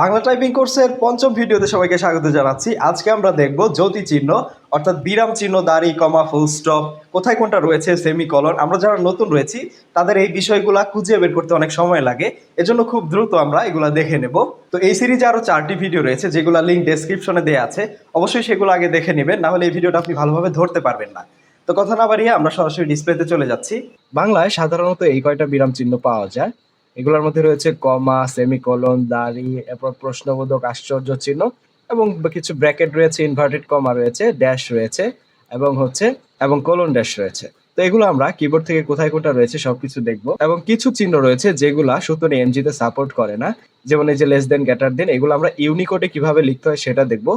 Bangla typing কোর্সের পঞ্চম ভিডিওতে সবাইকে স্বাগত জানাচ্ছি। আজকে আমরা দেখব জ্যোতি চিহ্ন, অর্থাৎ বিরাম চিহ্ন, দাড়ি, কমা ফুল স্টপ কোথায় কোনটা রয়েছে সেমি সেমিকলন আমরা যারা নতুন রয়েছি, তাদের এই বিষয়গুলো খুঁজে বের করতে অনেক সময় লাগে। এজন্য খুব দ্রুত আমরা এগুলো দেখে নেব। তো এই সিরিজে আরও চারটি ভিডিও রয়েছে, যেগুলো লিঙ্ক ডেসক্রিপশনে দেওয়া আছে। অবশ্যই সেগুলো আগে দেখে নেবেন, না হলে এই ভিডিওটা আপনি ভালোভাবে ধরতে পারবেন না। তো কথা না বাড়িয়ে আমরা সরাসরি ডিসপ্লেতে চলে যাচ্ছি। বাংলায় সাধারণত এই কয়টা বিরাম চিহ্ন পাওয়া যায়? এগুলোর মধ্যে রয়েছে কমা, সেমিকোলন, দাড়ি, এরপর প্রশ্নবোধক, আশ্চর্য চিহ্ন এবং কিছু ব্র্যাকেট রয়েছে ইনভার্টেড কমা রয়েছে ড্যাশ রয়েছে এবং হচ্ছে, এবং কোলন ড্যাশ রয়েছে। তো এগুলো আমরা কিবোর্ড থেকে কোথায় কোনটা রয়েছে সবকিছু দেখব। এবং কিছু চিহ্ন রয়েছে যেগুলা সুতরাং এমজিতে সাপোর্ট করে না। যেমন এই যে লেস দেন গ্যাটার দেন এগুলো আমরা ইউনিকোডে কীভাবে লিখতে হয় সেটা দেখব।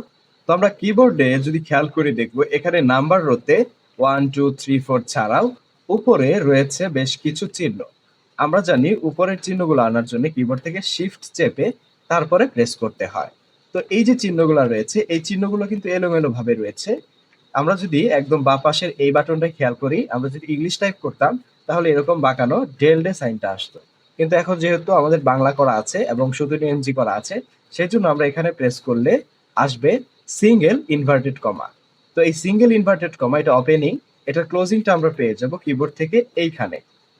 তো আমরা কিবোর্ডে যদি খেয়াল করে দেখব, এখানে নাম্বার রোতে ওয়ান টু থ্রি ফোর ছাড়াও উপরে রয়েছে বেশ কিছু চিহ্ন। আমরা জানি উপরের চিহ্নগুলো আনার জন্য কিবোর্ড থেকে শিফট চেপে তারপরে প্রেস করতে হয়। তো এই যে চিহ্নগুলো রয়েছে, এই চিহ্নগুলো কিন্তু এলোমেলো ভাবে রয়েছে। আমরা যদি একদম বা পাশের এই বাটনটা খেয়াল করি, আমরা যদি ইংলিশ টাইপ করতাম, তাহলে এরকম বাঁকানো ডেলডে সাইনটা আসতো। কিন্তু এখন যেহেতু আমাদের বাংলা করা আছে এবং শুধু এনজি করা আছে সেই জন্য আমরা এখানে প্রেস করলে আসবে সিঙ্গেল ইনভার্টেড কমা তো এই সিঙ্গেল ইনভার্টেড কমা এটা ওপেনিং এটার ক্লোজিংটা আমরা পেয়ে যাব কিবোর্ড থেকে এইখানে।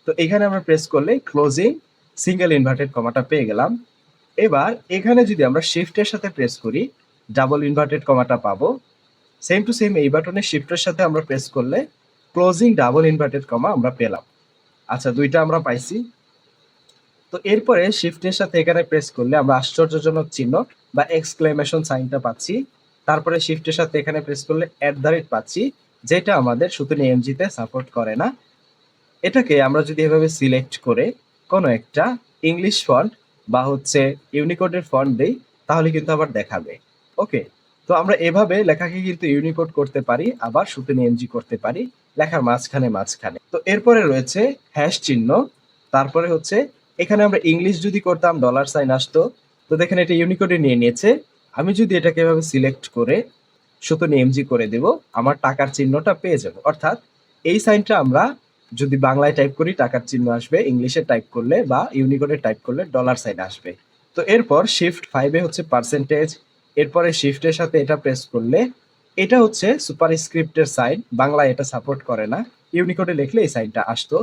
তো এখানে আমরা প্রেস করলে ক্লোজিং সিঙ্গেল ইনভার্টেড কমাটা পেয়ে গেলাম। এবার এখানে যদি আমরা শিফটের সাথে প্রেস করি ডাবল ইনভার্টেড কমাটা পাবো। সেম টু সেম এই বাটনে শিফটের সাথে আমরা প্রেস করলে ক্লোজিং ডাবল ইনভার্টেড কমা আমরা পেলাম। আচ্ছা দুইটা আমরা পাইছি। তো এরপরে শিফটের সাথে এখানে প্রেস করলে আমরা আশ্চর্যজনক চিহ্ন বা এক্সক্লেমেশন সাইনটা পাচ্ছি। তারপরে শিফটের সাথে এখানে প্রেস করলে অ্যাট দ্য রেট পাচ্ছি, যেটা আমাদের শুধু এমজিতে সাপোর্ট করে না। এটাকে আমরা যদি এভাবে সিলেক্ট করে কোনো একটা ইংলিশ ফন্ট বা হচ্ছে ইউনিকোডের ফন্ট দিই, তাহলে কিন্তু আবার দেখাবে। ওকে তো আমরা এভাবে লেখাকে কিন্তু ইউনিকোড করতে পারি, আবার সুতনি এমজি করতে পারি, লেখার মাঝখানে মাঝখানে। তো এরপরে রয়েছে হ্যাশ চিহ্ন, তারপরে হচ্ছে এখানে আমরা ইংলিশ যদি করতাম ডলার সাইন আসতো। তো দেখেন এটা ইউনিকোডে নিয়ে নিয়েছে। আমি যদি এটাকে এভাবে সিলেক্ট করে সুতনি এমজি করে দেব, আমার টাকার চিহ্নটা পেয়ে যাব। অর্থাৎ এই সাইনটা আমরা যদি বাংলায় টাইপ করি, টাকার চিহ্ন আসবে, ইংলিশে টাইপ করলে বা ইউনিকোডে টাইপ করলে ডলার সাইন আসবে। তো এরপর শিফট ফাইভে হচ্ছে পার্সেন্টেজ এরপরে শিফটের সাথে এটা প্রেস করলে, এটা হচ্ছে সুপার স্ক্রিপ্টের সাইন বাংলায় এটা সাপোর্ট করে না। ইউনিকোডে লিখলে এই সাইনটা আসতো।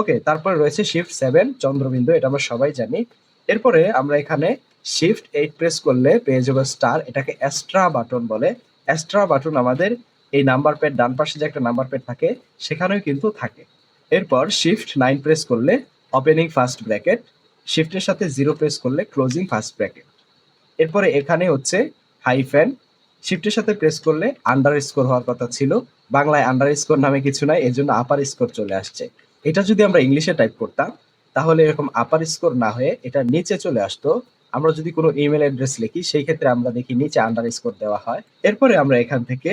ওকে তারপরে রয়েছে শিফট সেভেন চন্দ্রবিন্দু, এটা আমরা সবাই জানি। এরপরে আমরা এখানে শিফট এইট প্রেস করলে পেয়ে যাব স্টার এটাকে এক্সট্রা বাটন বলে। এক্সট্রা বাটন আমাদের এই নাম্বার প্যাড ডান পাশে যে একটা নাম্বার প্যাড থাকে, সেখানেও কিন্তু থাকে। এরপর শিফট নাইন প্রেস করলে ওপেনিং ফার্স্ট ব্র্যাকেট শিফটের সাথে জিরো প্রেস করলে ক্লোজিং ফার্স্ট ব্র্যাকেট এরপরে এখানে হচ্ছে হাইফ্যান শিফটের সাথে প্রেস করলে আন্ডার স্কোর হওয়ার কথা ছিল, বাংলায় আন্ডার স্কোর নামে কিছু নাই এর জন্য আপার স্কোর চলে আসছে। এটা যদি আমরা ইংলিশে টাইপ করতাম, তাহলে এরকম আপার স্কোর না হয়ে এটা নিচে চলে আসতো। আমরা যদি কোনো ইমেল অ্যাড্রেস লিখি, সেই ক্ষেত্রে আমরা দেখি নিচে আন্ডার স্কোর দেওয়া হয়। এরপরে আমরা এখান থেকে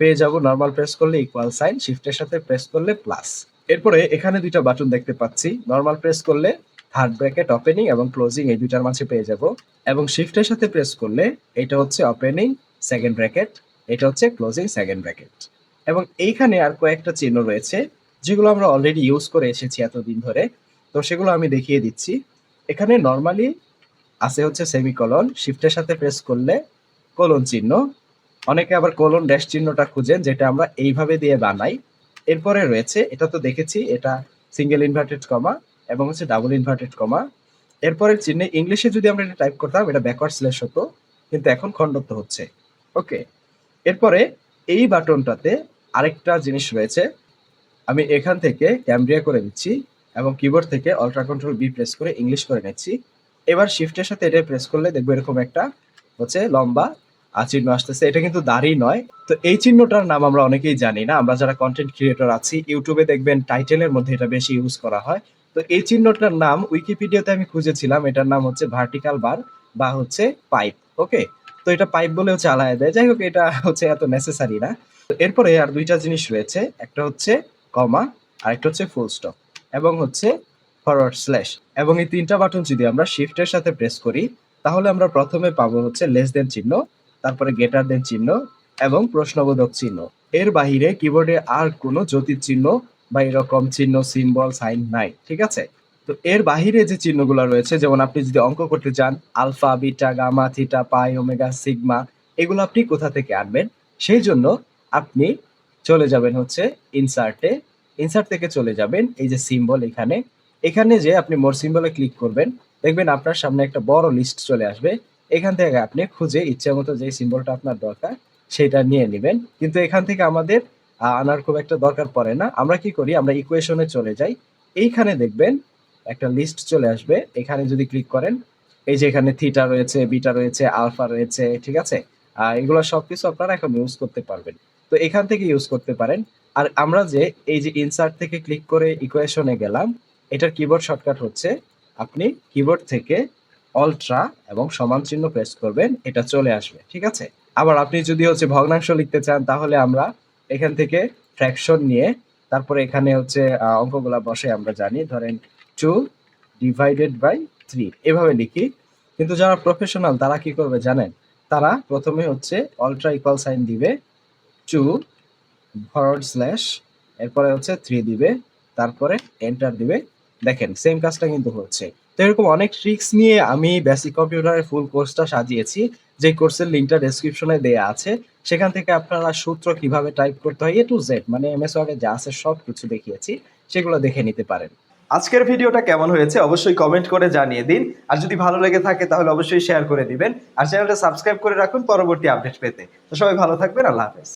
পেয়ে যাব নর্মাল প্রেস করলে ইকুয়াল সাইন শিফটের সাথে প্রেস করলে প্লাস এরপরে এখানে দুইটা বাটন দেখতে পাচ্ছি। নর্মাল প্রেস করলে হার্ড ব্র্যাকেট ওপেনিং এবং ক্লোজিং এই দুইটার মাঝে পেয়ে যাব। এবং শিফটের সাথে প্রেস করলে এটা হচ্ছে ওপেনিং সেকেন্ড ব্র্যাকেট এটা হচ্ছে ক্লোজিং সেকেন্ড ব্র্যাকেট এবং এইখানে আর কয়েকটা চিহ্ন রয়েছে, যেগুলো আমরা অলরেডি ইউজ করে এসেছি এতদিন ধরে। তো সেগুলো আমি দেখিয়ে দিচ্ছি। এখানে নর্মালি আছে হচ্ছে সেমিকলন শিফটের সাথে প্রেস করলে কোলন চিহ্ন। অনেকে আবার কোলন ড্যাশ চিহ্নটা খুঁজেন, যেটা আমরা এইভাবে দিয়ে বানাই। এরপরে রয়েছে, এটা তো দেখেছি, এটা সিঙ্গেল ইনভার্টেড কমা এবং হচ্ছে ডাবল ইনভার্টেড কমা এরপরের চিহ্নে ইংলিশে যদি আমরা এটা টাইপ করতাম, এটা ব্যাকওয়ার্ড স্ল্যাশ হতো, কিন্তু এখন খণ্ডত্ব হচ্ছে। ওকে এরপরে এই বাটনটাতে আরেকটা জিনিস রয়েছে, আমি এখান থেকে ক্যামব্রিয়া করে দিচ্ছি এবং কিবোর্ড থেকে অল্ট্রা কন্ট্রোল বি প্রেস করে ইংলিশ করে নিচ্ছি। এবার শিফটের সাথে এটা প্রেস করলে দেখব এরকম একটা হচ্ছে লম্বা চিহ্ন আসতেছে। এটা কিন্তু দাড়ি নয়। তো এই চিহ্নটার নাম আমরা অনেকেই জানি না। আমরা যারা কন্টেন্ট ক্রিয়েটর আছি ইউটিউবে দেখবেন টাইটেলের মধ্যে এটা বেশি ইউজ করা হয়। তো এই চিহ্নটার নাম উইকিপিডিয়াতে আমি খুঁজেছিলাম। এটার নাম হচ্ছে ভার্টিক্যাল বার বা হচ্ছে পাইপ ওকে তো এটা পাইপ বলে হচ্ছে আলাদা দেয়। যাই হোক, এটা হচ্ছে এত নেসেসারি না। এরপরে আর দুইটা জিনিস রয়েছে। একটা হচ্ছে কমা আর একটা হচ্ছে ফুল স্টপ এবং হচ্ছে ফরওয়ার্ড স্ল্যাশ এবং এই তিনটা বাটন যদি আমরা শিফটের সাথে প্রেস করি, তাহলে আমরা প্রথমে পাবো হচ্ছে লেস দেন চিহ্ন। তারপরে গেটার দেন চিহ্ন এবং প্রশ্নবোধক চিহ্ন। এর বাহিরে কিবোর্ডে আর কোনো জ্যোতির চিহ্ন বা এরকম চিহ্ন সিম্বল সাইন নাই, ঠিক আছে? তো এর বাহিরে যে চিহ্নগুলো রয়েছে, যেমন আপনি যদি অঙ্ক করতে চান alpha beta gamma theta pi omega sigma এগুলো আপনি কোথা থেকে আনবেন? সেই জন্য আপনি চলে যাবেন হচ্ছে ইনসার্টে ইনসার্ট থেকে চলে যাবেন এই যে সিম্বল এখানে। এখানে যে আপনি মোর সিম্বলে ক্লিক করবেন, দেখবেন আপনার সামনে একটা বড় লিস্ট চলে আসবে। এখান থেকে আপনি খুঁজে ইচ্ছে মতো যে সিম্বলটা আপনার দরকার সেটা নিয়ে নেবেন। কিন্তু এখান থেকে আমাদের আনার খুব একটা দরকার পড়ে না। আমরা কি করি? আমরা ইকুয়েশনে চলে যাই। এইখানে দেখবেন একটা লিস্ট চলে আসবে। এখানে যদি ক্লিক করেন এই যে এখানে থিটা রয়েছে বিটা রয়েছে আলফা রয়েছে ঠিক আছে? আহ, এগুলো সবকিছু আপনারা এখন ইউজ করতে পারবেন। তো এখান থেকে ইউজ করতে পারেন। আর আমরা যে এই যে ইনসার্ট থেকে ক্লিক করে ইকুয়েশনে গেলাম এটার কিবোর্ড শর্টকাট হচ্ছে আপনি কিবোর্ড থেকে অল্ট্রা এবং সমান চিহ্ন প্রেস করবেন, এটা চলে আসবে, ঠিক আছে? আবার আপনি যদি হচ্ছে ভগ্নাংশ লিখতে চান, তাহলে আমরা এখান থেকে ফ্র্যাকশন নিয়ে, তারপরে এখানে হচ্ছে অঙ্কগুলা বসে আমরা জানি, ধরেন টু ডিভাইডেড বাই থ্রি এভাবে লিখি। কিন্তু যারা প্রফেশনাল তারা কি করবে জানেন? তারা প্রথমে হচ্ছে অল্ট্রা ইকুয়াল সাইন দিবে টু ফরওয়ার্ড স্ল্যাশ এরপরে হচ্ছে থ্রি দিবে, তারপরে এন্টার দিবে দেখেন সেম কাজটা কিন্তু হচ্ছে। তো এরকম অনেক ট্রিক্স নিয়ে আমি বেসিক কম্পিউটারের ফুল কোর্সটা সাজিয়েছি যে কোর্সের লিঙ্কটা ডেসক্রিপশনে দেয়া আছে। সেখান থেকে আপনারা সূত্র কীভাবে টাইপ করতে হয় এ টু জেড মানে এমএস ওয়ার্ডে যা আছে সব কিছু দেখিয়েছি, সেগুলো দেখে নিতে পারেন। আজকের ভিডিওটা কেমন হয়েছে অবশ্যই কমেন্ট করে জানিয়ে দিন। আর যদি ভালো লেগে থাকে তাহলে অবশ্যই শেয়ার করে দিবেন। আর চ্যানেলটা সাবস্ক্রাইব করে রাখুন পরবর্তী আপডেট পেতে। তো সবাই ভালো থাকবেন, আল্লাহ হাফেজ।